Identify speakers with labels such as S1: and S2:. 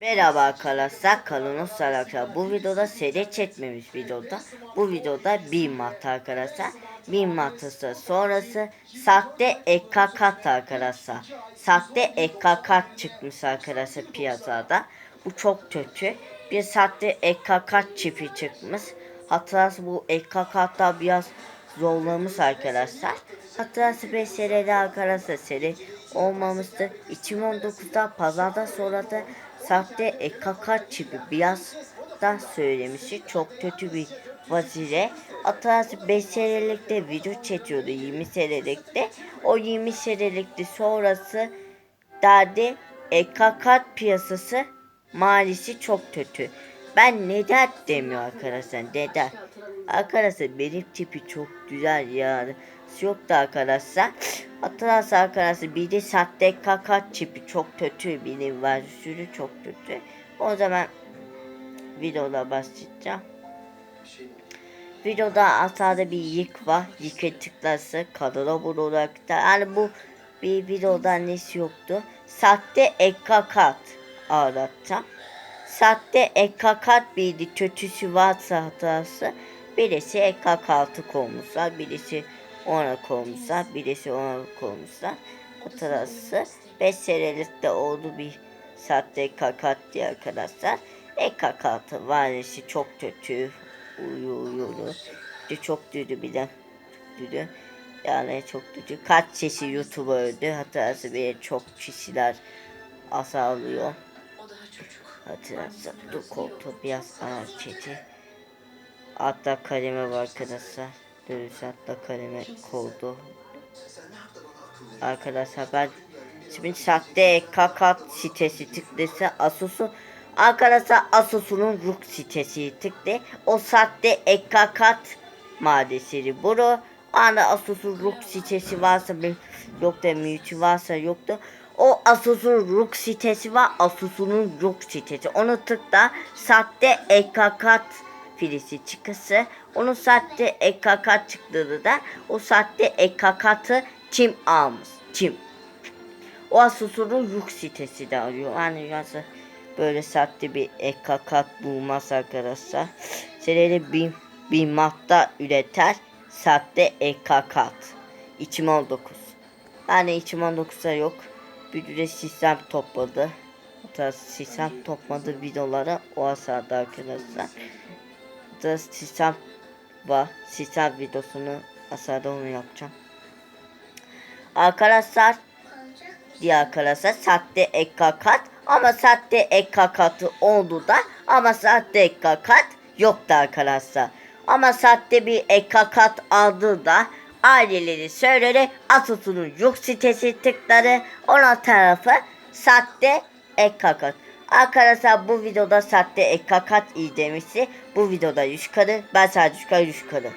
S1: Merhaba arkadaşlar kanalımız arkadaşlar bu videoda seri çekmemiş videoda bu videoda bir mat arkadaşlar. Bir matası sonrası sahte ekka kart arkadaşlar. Sahte ekka kart çıkmış arkadaşlar piyasada. Bu çok kötü. Bir sahte ekka kart çipi çıkmış. Hatırlarsa bu ekka kartlar biraz zorlamış arkadaşlar. Hatırlarsa 5 seride arkadaşlar seri olmamıştı. 2019'da pazarda sonra da sahte ekaka çipi biraz da söylemişti. Çok kötü bir vazire. Atası 5 senelikte video çekiyordu 20 senelikte. O 20 senelikte sonrası derdi ekaka piyasası maalesef çok kötü. Ben neden demiyor arkadaşlar neden? Arkadaşlar benim tipi çok güzel yani. Yoktu arkadaşlar. Hatırlarsa arkadaşlar bir de sahte kaka çipi çok kötü benim var sürü çok kötü. O zaman videoda başlayacağım. Videoda aşağıda bir yık var. Yıkı tıklarsa kadına olarak da. Yani bu bir videoda nesi yoktu. Sahte ekakat anlatacağım. Sahte ekakat bir kötüsü varsa hatası. Birisi ekakatı koymuşlar. Birisi ona koymuşlar. Birisi ona koymuşlar. Hatırası 5 senelikte oldu bir sahte kakat diye arkadaşlar. Ekakatı varisi çok kötü. Uyu uyuru. Bir de çok düdü bir de. Düdü. Yani çok düdü. Kaç kişi YouTube öldü. Hatırası bir çok kişiler azalıyor. Hatırlarsa dur koltuğu biraz çeti. Hatta kaleme var arkadaşlar. Dövüş hatta kaleme koldu. Arkadaşlar ben şimdi sahte kakat sitesi tıklaysa Asus'un Arkadaşlar Asus'un RUK sitesi tıkla. O sahte ekakat maddesini bunu. Ana Asus'un RUK sitesi varsa bir yok da mülkü varsa yoktu. O Asus'un RUK sitesi var. Asus'un RUK sitesi. Onu tıkla. Sahte ekakat filisi çıkısı. Onun sahte ekakat çıktığında da o sahte ekakatı kim almış? Kim? O Asus'un RUK sitesi de arıyor. Hani yazı böyle sahte bir ekakat bulmaz arkadaşlar. Senede bir, bir madde üreter sahte ekakat. 2019. Yani 2019'da yok. Bir de sistem topladı. Hatta sistem topladı videoları o asarda arkadaşlar. Hatta sistem var. Sistem videosunu asarda onu yapacağım. Arkadaşlar diye arkadaşlar sahte ekakat ama sahte ekakatı oldu da ama sahte ekakat yoktu arkadaşlar. Ama sahte bir ekakat aldı da aileleri söyledi Asus'un yok sitesi tıkları ona tarafı sahte ekakat. Arkadaşlar bu videoda sahte ekakat iyi demişti. Bu videoda 100 karı ben sadece 100 karı 100 karı.